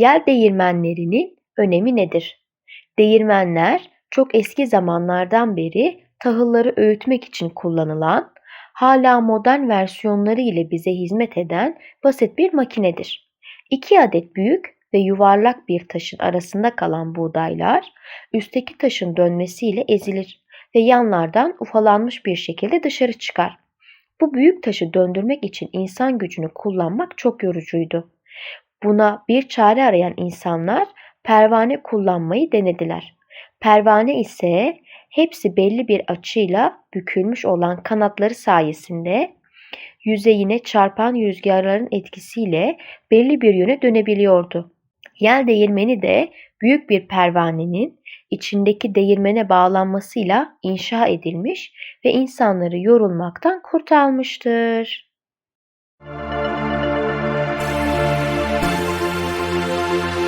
Yel değirmenlerinin önemi nedir? Değirmenler çok eski zamanlardan beri tahılları öğütmek için kullanılan, hala modern versiyonları ile bize hizmet eden basit bir makinedir. İki adet büyük ve yuvarlak bir taşın arasında kalan buğdaylar üstteki taşın dönmesiyle ezilir ve yanlardan ufalanmış bir şekilde dışarı çıkar. Bu büyük taşı döndürmek için insan gücünü kullanmak çok yorucuydu. Buna bir çare arayan insanlar pervane kullanmayı denediler. Pervane ise hepsi belli bir açıyla bükülmüş olan kanatları sayesinde yüzeyine çarpan rüzgarların etkisiyle belli bir yöne dönebiliyordu. Yel değirmeni de büyük bir pervanenin içindeki değirmene bağlanmasıyla inşa edilmiş ve insanları yorulmaktan kurtarmıştır. Thank you.